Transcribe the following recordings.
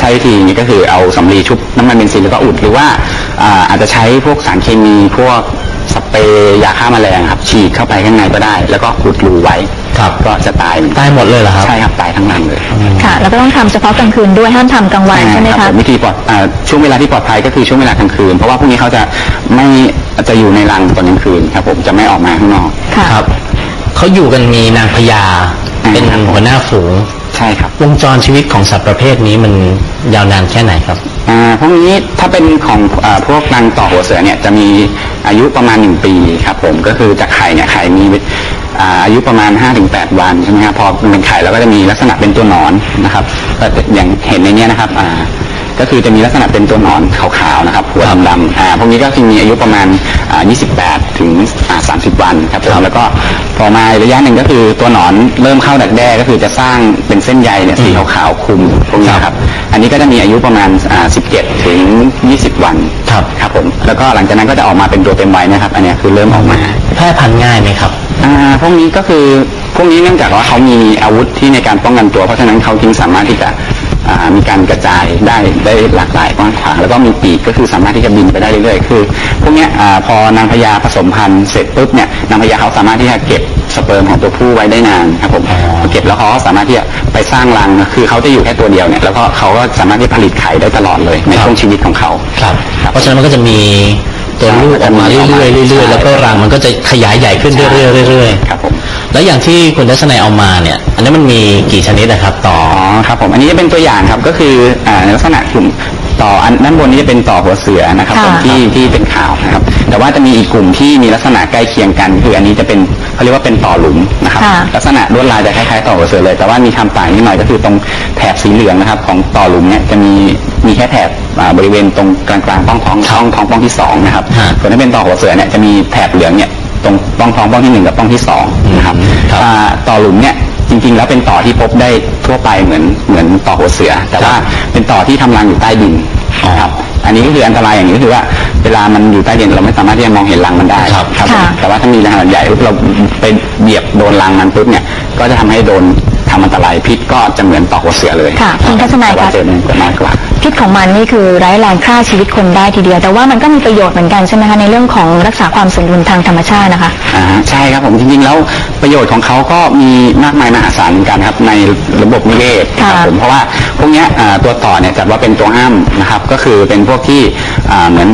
ใช้วิธีนี้ก็คือเอาสำลีชุบน้ำมันเบนซินแล้วก็อุดหรือว่าอ่าอาจจะใช้พวกสารเคมีพวกสเปรย์ยาฆ่าแมลงครับฉีดเข้าไปข้างในก็ได้ แล้วก็อุดรูไว้ครับ ก็จะตายเหมือนกันตายหมดเลยเหรอครับ ใช่ครับตายทั้งรังเลย ค่ะแล้วก็ต้องทำเฉพาะกลางคืนด้วยห้ามทำกลางวันใช่ไหมรับคะผมวิธีปลอดอ่าช่วงเวลาที่ปลอดภัยก็คือช่วงเวลากลางคืน เพราะว่าพวกนี้เขาจะไม่จะอยู่ในรังตอนกลางคืนครับผมจะไม่ออกมาข้างนอก ค่ะครับเขาอยู่กันมีนางพญาเป็นครับหัวหน้าฝูง ใช่ครับวงจรชีวิตของสัตว์ประเภทนี้มันยาวนานแค่ไหนครับอ่าพวกนี้ถ้าเป็นของอาพวกรังต่อหัวเสือเนี่ยจะมีอายุประมาณหนึ่งปีครับผมก็คือจากไข่เนี่ยไข่มีอ่าอายุประมาณ 5-8 วันใช่ไหมครับพอมันเป็นไข่แล้วก็จะมีลักษณะเป็นตัวหนอนนะครับก็อย่างเห็นในเนี้ยนะครับอ่า ก็คือจะมีลักษณะเป็นตัวหนอนขาวๆนะครับหัวดำๆอ่าพวกนี้ก็จะมีอายุประมาณอ่า28 ถึงอ่า30 วันครับผมแล้วก็พอมาระยะหนึ่งก็คือตัวหนอนเริ่มเข้าดักแด้ก็คือจะสร้างเป็นเส้นใยเนี่ยสีขาวๆคลุมพวกนี้ครับอันนี้ก็จะมีอายุประมาณอ่า17 ถึง 20 วันครับครับผมแล้วก็หลังจากนั้นก็จะออกมาเป็นตัวเต็มวัยนะครับ อันเนี้ยคือเริ่มออกมาแพร่พันธุ์ง่ายไหมครับอ่าพวกนี้ก็คือพวกนี้เนื่องจากว่าเขามีอาวุธที่ในการป้องกันตัวเพราะฉะนั้นเขาจึงสามารถที่จะอ่า มีการกระจายได้ได้หลากหลายกว้างขวางแล้วก็มีปีกก็คือสามารถที่จะบินไปได้เรื่อยๆ คือ พวกเนี้ยอ่าพอนางพญาผสมพันธุ์เสร็จปุ๊บเนี่ยนางพญาเขาสามารถที่จะเก็บสเปิร์มของตัวผู้ไว้ได้นานครับผมอ๋อเก็บแล้วเขาก็สามารถที่จะไปสร้างรังคือเขาจะอยู่แค่ตัวเดียวเนี่ยแล้วก็เขาก็สามารถที่จะผลิตไข่ได้ตลอดเลยในช่วงชีวิตของเขาครับครับเพราะฉะนั้นมันก็จะมี ตัวลูกออกมาเรื่อยๆเรื่อยๆแล้วก็รังมันก็จะขยายใหญ่ขึ้นเรื่อยๆเรื่อยๆครับผมแล้วอย่างที่คุณทัศนัยเอามาเนี่ย อันนี้นมันมีกี่ชนิดนะครับต่ออ๋อครับผมอันนี้จะเป็นตัวอย่างครับก็คืออ่าในลักษณะกลุ่มต่ออันด้านบนนี้จะเป็นต่อหัวเสือนะครับค่ะผมที่ที่เป็นขาวนะครับ แต่ว่าจะมีอีกกลุ่มที่มีลักษณะใกล้เคียงกัน คืออันนี้จะเป็น เขาเรียกว่าเป็นต่อหลุมนะครับค่ะลักษณะลวดลายจะคล้ายๆต่อหัวเสือเลย แต่ว่ามีความต่างนิดหน่อยก็คือตรงแถบสีเหลืองนะครับ ของต่อหลุมเนี่ยจะมีมีแค่แถบอ่าบริเวณตรงกลางๆป้องท้องท้องท้องป้องที่สองนะครับฮะส่วนถ้าเป็นต่อหัวเสือเนี่ยจะมีแถบเหลืองเนี่ยตรงป้องท้องป้องที่หนึ่งกับป้องที่สองนะครับครับอ่าต่อหลุมเนี่ยจริงๆ แล้วเป็นต่อที่พบได้ทั่วไปเหมือนเหมือนต่อหัวเสือ แต่ว่าเป็นต่อที่ทำรังอยู่ใต้ดินนะครับ อันนี้ก็คืออันตรายอย่างนี้ก็คือว่าเวลามันอยู่ใต้ดินเราไม่สามารถที่จะมองเห็นรังมันได้ครับครับผมค่ะแต่ว่าถ้ามีรังขนาดใหญ่ปุ๊บเราไปเบียบโดนรังมันปุ๊บเนี่ย ก็จะทำให้โดน ทำอันตรายพิษก็จะเหมือนต่อหัวเสือเลยค่ะคุณทัศนัยแต่ว่าคะเจอมันก็น้อยกว่า พิษของมันนี่คือร้ายแรงฆ่าชีวิตคนได้ทีเดียว แต่ว่ามันก็มีประโยชน์เหมือนกันใช่ไหมคะในเรื่องของรักษาความสมดุลทางธรรมชาตินะคะ อ่าใช่ครับผมจริงๆแล้วประโยชน์ของเขาก็มีมากมายมหาศาลเหมือนกันครับในระบบนิเวศครับค่ะผมเพราะว่าพวกเนี้ยอ่าตัวต่อเนี่ยจัดว่าเป็นตัวห้ามนะครับ ก็คือเป็นพวกที่อ่าเหมือน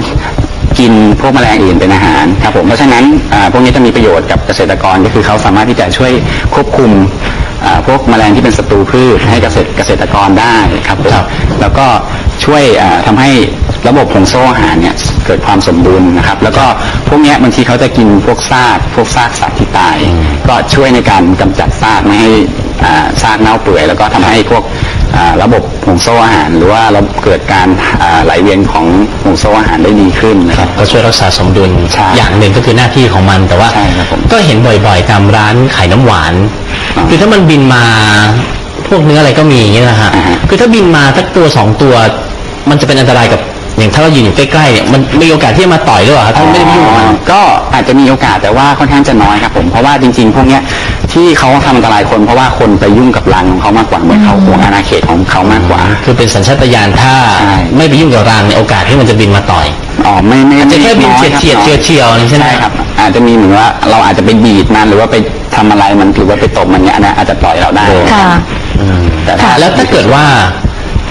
กินพวกแมลงอื่นเป็นอาหารครับผมเพราะฉะนั้นอ่าพวกนี้จะมีประโยชน์กับเกษตรกรก็คือเขาสามารถที่จะช่วยควบคุมอ่า พวกแมลงที่เป็นศัตรูพืชให้เกษตรเกษตรกรได้ครับผมครับ แล้วก็ช่วยอ่าทำให้ระบบห่วงโซ่อาหารเนี่ยเกิดความสมดุลนะครับ แล้วก็พวกเนี้ยบางทีเขาจะกินพวกซากพวกซากสัตว์ที่ตาย ก็ช่วยในการกำจัดซากไม่ให้อ่าซากเน่าเปื่อย แล้วก็ทำให้พวกอ่า ระบบห่วงโซ่อาหาร หรือว่าเราเกิดการอ่าไหลเวียนของห่วงโซ่อาหารได้ดีขึ้นนะครับก็ช่วยรักษาสมดุลใช่อย่างหนึ่งก็คือหน้าที่ของมันแต่ว่าใช่ครับผมก็เห็นบ่อยๆตามร้านขายน้ำหวานอ่าคือถ้ามันบินมาพวกเนื้ออะไรก็มีอย่างนี้นะฮะอ่าฮะคือถ้าบินมาสักตัวสองตัว มันจะเป็นอันตรายกับอย่างถ้าเรายืนอยู่ใกล้ๆเนี่ยมันมีโอกาสที่จะมาต่อยหรือเปล่าครับถ้าไม่ได้ไปยุ่งกับมันก็อาจจะมีโอกาสแต่ว่าค่อนข้างจะน้อยครับผมเพราะว่าจริง ๆ พวกเนี้ย ที่เขาทำอันตรายคนเพราะว่าคนไปยุ่งกับรังของเขามากกว่าเหมือนเขาห่วงอาณาเขตของเขามากกว่า คือเป็นสัญชาตญาณถ้าใช่ ไม่ไปยุ่งกับรังเนี่ยโอกาสที่มันจะบินมาต่อย อ๋อไม่ไม่อาจจะแค่บินอเฉียดรับเฉียดน้อเฉียดเฉียวๆใช่ไหมใช่ครับ อาจจะมีเหมือนว่าเราอาจจะไปบีดมันหรือว่าไปทำอะไรมันหรือว่าไปตบมันเนี่ยอันนั้นอาจจะต่อยเราได้ค่ะ อืมแต่ถ้า แล้วถ้าเกิดว่า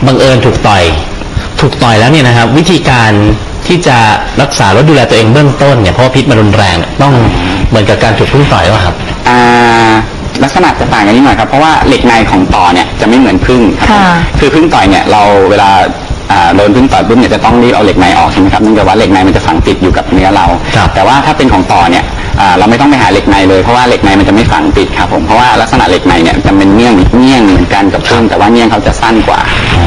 บังเอิญถูกต่อย ถูกต่อยแล้วเนี่ยนะครับ วิธีการที่จะรักษาและดูแลตัวเองเบื้องต้นเนี่ยเพราะว่าพิษมันรุนแรงเนี่ยต้องเหมือนกับการถูกพึ่งต่อยว่าครับอ่า ลักษณะจะต่างกันนิดหน่อยครับ เพราะว่าเหล็กในของต่อเนี่ยจะไม่เหมือนพึ่งครับผมค่ะคือพึ่งต่อยเนี่ยเราเวลาอ่าโดนพึ่งต่อยปุ๊บเนี่ยจะต้องรีบเอาเหล็กในออกใช่ไหมครับเนื่องจากว่าเหล็กในมันจะฝังติดอยู่กับเนื้อเราครับแต่ว่าถ้าเป็นของต่อเนี่ยอ่าเราไม่ต้องไปหาเหล็กในเลยเพราะว่าเหล็กในมันจะไม่ฝังติดครับผมเพราะว่าลักษณะเหล็กในเนี่ยจะเป็นเงี้ยงเงี้ยงเหมือนกันกับพึ่งแต่ว่าเงี้ยงเขาจะสั้นกว่า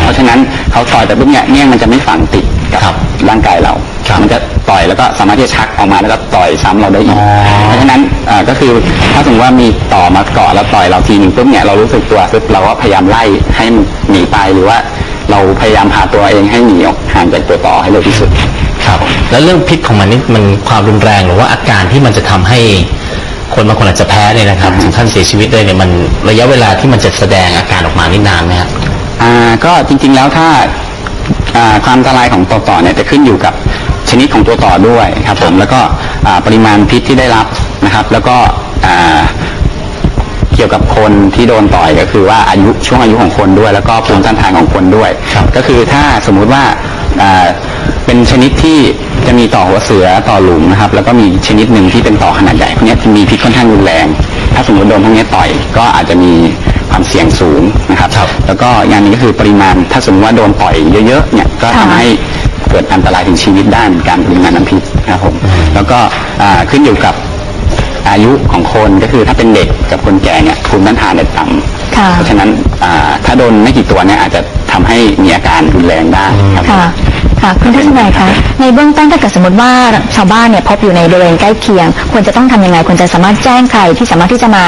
เพราะฉะนั้นเขาต่อยแต่ปุ๊บเนี่ยเงี้ยงมันจะไม่ฝังติดกับครับร่างกายเราครับมันจะ ต่อยแล้วก็สามารถที่จะชักออกมาแล้วก็ต่อยซ้ำเราได้อีกอ๋อเพราะฉะนั้นอ่าก็คือถ้าสมมติว่ามีต่อมาเกาะแล้วต่อยเราทีนึงปุ๊บเนี่ยเรารู้สึกตัวปุ๊บเราก็พยายามไล่ให้มันหนีไปหรือว่า เราพยายามพาตัวเองให้หนีออกห่างจากตัวต่อให้เร็วที่สุด ครับ แล้วเรื่องพิษของมันนี่มันความรุนแรงหรือว่าอาการที่มันจะทำให้คนบางคนอาจจะแพ้เนี่ยนะครับถึงขั้นเสียชีวิตเลยเนี่ยมันระยะเวลาที่มันจะแสดงอาการออกมานี่นานไหมครับ อ่าก็จริงๆแล้วถ้าอ่าความอันตรายของตัวต่อเนี่ยจะขึ้นอยู่กับ ชนิดของตัวต่อด้วยครับผมแล้วก็อ่าปริมาณพิษที่ได้รับนะครับ แล้วก็อ่าเกี่ยวกับคนที่โดนต่อยก็คือว่าอายุช่วงอายุของคนด้วย แล้วก็ภูมิต้านทานของคนด้วยครับก็คือถ้าสมมุติว่าอ่าเป็นชนิดที่จะมีต่อหัวเสือต่อหลุมนะครับ แล้วก็มีชนิดหนึ่งที่เป็นต่อขนาดใหญ่พวกเนี้ยจะมีพิษค่อนข้างรุนแรง ถ้าสมมติโดนพวกเนี้ยต่อยก็อาจจะมีความเสี่ยงสูงนะครับครับแล้วก็อย่างหนี้ก็คือปริมาณถ้าสมมติว่าโดนต่อยเยอะๆเนี่ยก็ค่ะทำให้ เกิดอันตรายถึงชีวิตได้เหมือนกันปริมาณน้ำพิษนะครับผมแล้วก็อ่าขึ้นอยู่กับอายุของคนก็คือถ้าเป็นเด็กกับคนแก่เนี่ยภูมิต้านทานเนี่ยต่ำค่ะเพราะฉะนั้นอ่าถ้าโดนไม่กี่ตัวเนี่ยอาจจะทำให้มีอาการรุนแรงได้ครับค่ะค่ะคุณทัศนัยคะในเบื้องต้นถ้าเกิดสมมติว่าชาวบ้านเนี่ยพบอยู่ในบริเวณใกล้เคียง ควรจะต้องทำยังไงควรจะสามารถแจ้งใครที่สามารถที่จะมา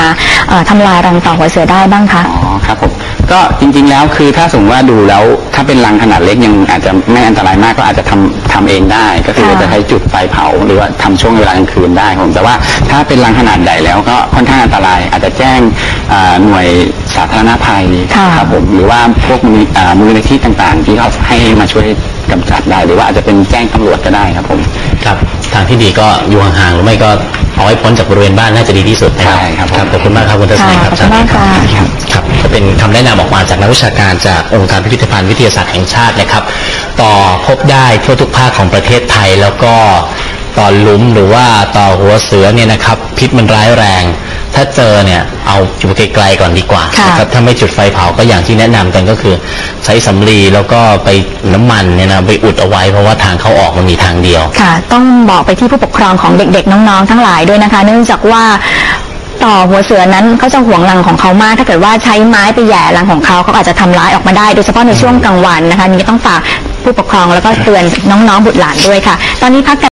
เอ่อทำลายรังต่อหัวเสือได้บ้างคะอ๋อ ครับผมก็จริง ๆ แล้วคือถ้าสมมติว่าดูแล้วถ้าเป็นรังขนาดเล็กยังอาจจะไม่อันตรายมากก็อาจจะทำทำเองได้ ก็คือค่ะ จะใช้จุดไฟเผาหรือว่าทำช่วงเวลากลางคืนได้ครับผมแต่ว่าถ้าเป็นรังขนาดใหญ่แล้วก็ค่อนข้างอันตราย อาจจะแจ้งอ่าหน่วยสาธารณภัยค่ะครับผมหรือว่าพวกมูลอ่ามูลนิธิต่างๆ ที่เขาให้มาช่วยกำจัดได้ หรือว่าอาจจะเป็นแจ้งตำรวจก็ได้ครับผม ครับทางที่ดีก็อยู่ห่างๆหรือไม่ก็เอาให้พ้นจากบริเวณบ้านน่าจะดีที่สุดนะใช่ครับผม ขอบคุณมากครับคุณทัศนัยครับค่ะขอบคุณมากค่ะรับ ครับก็เป็นคำแนะนำออกมาจากนักวิชาการจากองค์การพิพิธภัณฑ์วิทยาศาสตร์แห่งชาตินะครับ ต่อพบได้ทั่วทุกภาคของประเทศไทยแล้วก็ต่อหลุมหรือว่าต่อหัวเสือเนี่ยนะครับ พิษมันร้ายแรง ถ้าเจอเนี่ยเอาอยู่ไกลๆก่อนดีกว่าค่ะนะครับถ้าไม่จุดไฟเผาก็อย่างที่แนะนำกันก็คือ ใช้สำลีแล้วก็ไปน้ำมันเนี่ยนะไปอุดเอาไว้เพราะว่าทางเข้าออกมันมีทางเดียวค่ะ ต้องบอกไปที่ผู้ปกครองของเด็กๆ น้องๆ ทั้งหลายด้วยนะคะ เนื่องจากว่า ต่อหัวเสือนั้นเขาจะห่วงรังของเขามาก ถ้าเกิดว่าใช้ไม้ไปแย่รังของเขาเขาอาจจะทำร้ายออกมาได้ โดยเฉพาะในช่วงกลางวันนะคะนี่ต้องฝากผู้ปกครองแล้วก็เตือนน้องๆบุตรหลานด้วยค่ะ ตอนนี้พักกัน